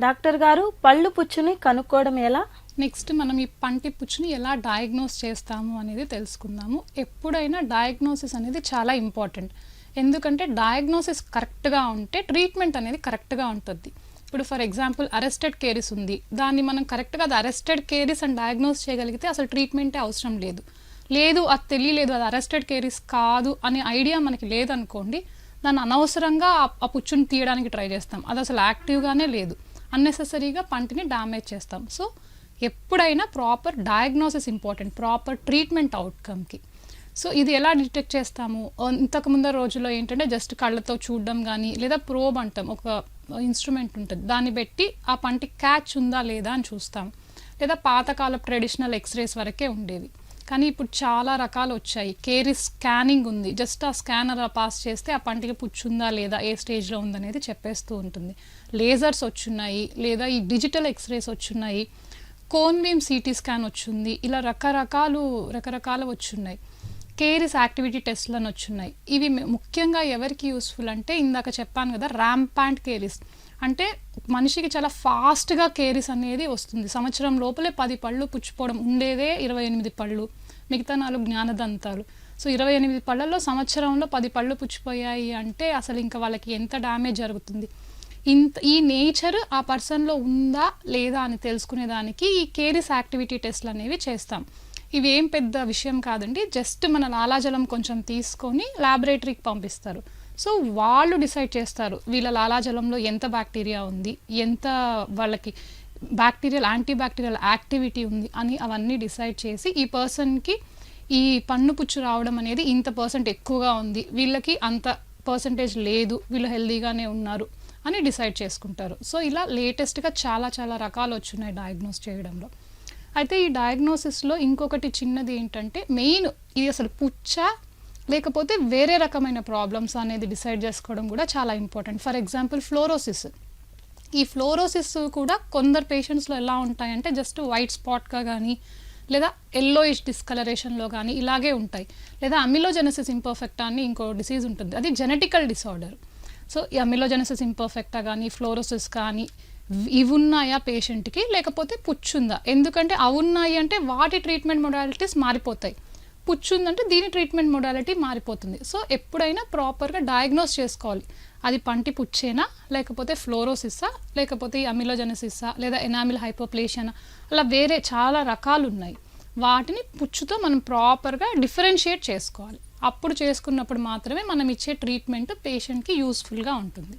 Doctor గారు పళ్ళు పుచ్చుని కనుక్కోవడం ఎలా? నెక్స్ట్ మనం ఈ పంటి పుచ్చుని ఎలా డయాగ్నోస్ చేస్తాము అనేది తెలుసుకుందాము. ఎప్పుడైనా డయాగ్నోసిస్ అనేది చాలా ఇంపార్టెంట్. ఎందుకంటే డయాగ్నోసిస్ కరెక్ట్గా ఉంటే ట్రీట్మెంట్ అనేది కరెక్ట్గా ఉంటుంది. ఇప్పుడు ఫర్ ఎగ్జాంపుల్ అరెస్టెడ్ కేరిస్ ఉంది. దాన్ని మనం కరెక్ట్గా అది అరెస్టెడ్ కేరిస్ అని డయాగ్నోస్ చేయగలిగితే అసలు ట్రీట్మెంటే అవసరం లేదు. లేదు అది తెలియలేదు అది అరెస్టెడ్ కేరిస్ కాదు అనే ఐడియా మనకి లేదనుకోండి దాన్ని అనవసరంగా ఆ- ఆ పుచ్చుని తీయడానికి ట్రై చేస్తాం. అది అసలు యాక్టివ్గానే లేదు. అన్నెసెసరీగా పంటిని డ్యామేజ్ చేస్తాం. సో ఎప్పుడైనా proper diagnosis important proper treatment అవుట్కమ్కి so ఇది ఎలా డిటెక్ట్ చేస్తాము? ఇంతకు ముందర రోజుల్లో ఏంటంటే జస్ట్ కళ్ళతో చూడడం కానీ లేదా ప్రోబ్ అంటాం. ఒక ఇన్స్ట్రుమెంట్ ఉంటుంది. దాన్ని పెట్టి ఆ పంటి క్యాచ్ ఉందా లేదా అని చూస్తాం. లేదా పాతకాల ట్రెడిషనల్ ఎక్స్రేస్ వరకే ఉండేవి. కానీ ఇప్పుడు చాలా రకాలు వచ్చాయి. కేరీ స్కానింగ్ ఉంది. జస్ట్ ఆ స్కానర్ పాస్ చేస్తే ఆ పంటికి పుచ్చుందా లేదా ఏ స్టేజ్లో ఉందనేది చెప్పేస్తూ ఉంటుంది. లేజర్స్ వచ్చున్నాయి లేదా ఈ డిజిటల్ ఎక్స్రేస్ వచ్చున్నాయి. కోన్ బీమ్ సిటీ స్కాన్ వచ్చింది. ఇలా రకరకాలు రకరకాలు వచ్చున్నాయి. కేరీస్ యాక్టివిటీ టెస్ట్లు అని వచ్చున్నాయి. ఇవి ముఖ్యంగా ఎవరికి యూస్ఫుల్ అంటే ఇందాక చెప్పాను కదా ర్యాంపాంట్ కేరిస్. అంటే మనిషికి చాలా ఫాస్ట్గా కేరిస్ అనేది వస్తుంది. సంవత్సరం లోపలే పది పళ్ళు పుచ్చిపోవడం ఉండేదే ఇరవై ఎనిమిది పళ్ళు మిగతా నాలుగు జ్ఞానదంతాలు. సో ఇరవై ఎనిమిది పళ్ళల్లో సంవత్సరంలో పది పళ్ళు పుచ్చిపోయాయి అంటే అసలు ఇంకా వాళ్ళకి ఎంత డ్యామేజ్ జరుగుతుంది? ఇంత ఈ నేచర్ ఆ పర్సన్లో ఉందా లేదా అని తెలుసుకునేదానికి ఈ కేరిస్ యాక్టివిటీ టెస్ట్లు అనేవి చేస్తాం. ఇవేం పెద్ద విషయం కాదండి. జస్ట్ మన లాలాజలం కొంచెం తీసుకొని ల్యాబొరేటరీకి పంపిస్తారు. సో వాళ్ళు డిసైడ్ చేస్తారు వీళ్ళ లాలాజలంలో ఎంత బ్యాక్టీరియా ఉంది ఎంత వాళ్ళకి బ్యాక్టీరియల్ యాంటీ బ్యాక్టీరియల్ యాక్టివిటీ ఉంది అని అవన్నీ డిసైడ్ చేసి ఈ పర్సన్కి ఈ పన్ను పుచ్చు రావడం అనేది ఇంత పర్సెంట్ ఎక్కువగా ఉంది వీళ్ళకి అంత పర్సంటేజ్ లేదు వీళ్ళు హెల్దీగానే ఉన్నారు అని డిసైడ్ చేసుకుంటారు. సో ఇలా లేటెస్ట్గా చాలా చాలా రకాలు వచ్చున్నాయి డయాగ్నోస్ చేయడంలో. అయితే ఈ డయాగ్నోసిస్లో ఇంకొకటి చిన్నది ఏంటంటే మెయిన్ ఇది అసలు పుచ్చ లేకపోతే వేరే రకమైన ప్రాబ్లమ్స్ అనేది డిసైడ్ చేసుకోవడం కూడా చాలా ఇంపార్టెంట్ ఫర్ ఎగ్జాంపుల్ ఫ్లోరోసిస్ ఈ ఫ్లోరోసిస్ కూడా కొందరు పేషెంట్స్లో ఎలా ఉంటాయంటే జస్ట్ వైట్ స్పాట్గా కానీ లేదా ఎల్లోయిష్ డిస్కలరేషన్లో కానీ ఇలాగే ఉంటాయి. లేదా అమిలోజెనసిస్ ఇంపర్ఫెక్టా అని ఇంకో డిసీజ్ ఉంటుంది. అది జెనెటికల్ డిసార్డర్ సో ఈ అమిలోజెనసిస్ ఇంపర్ఫెక్టా కానీ ఫ్లోరోసిస్ కానీ ఇవి ఉన్నాయా పేషెంట్కి? లేకపోతే పుచ్చుందా? ఎందుకంటే అవి ఉన్నాయి అంటే వాటి ట్రీట్మెంట్ మొడాలిటీస్ మారిపోతాయి. పుచ్చుందంటే దీని ట్రీట్మెంట్ మొడాలిటీ మారిపోతుంది. సో ఎప్పుడైనా ప్రాపర్గా డయాగ్నోస్ చేసుకోవాలి. అది పంటి పుచ్చేనా? లేకపోతే ఫ్లోరోసిస్సా? లేకపోతే ఈ అమిలోజెనసిస్సా? లేదా ఎనామిల్ హైపోప్లేషనా అలా వేరే చాలా రకాలు ఉన్నాయి వాటిని పుచ్చుతో మనం ప్రాపర్గా డిఫరెన్షియేట్ చేసుకోవాలి. అప్పుడు చేసుకున్నప్పుడు మాత్రమే మనం ఇచ్చే ట్రీట్మెంట్ పేషెంట్కి యూస్ఫుల్గా ఉంటుంది.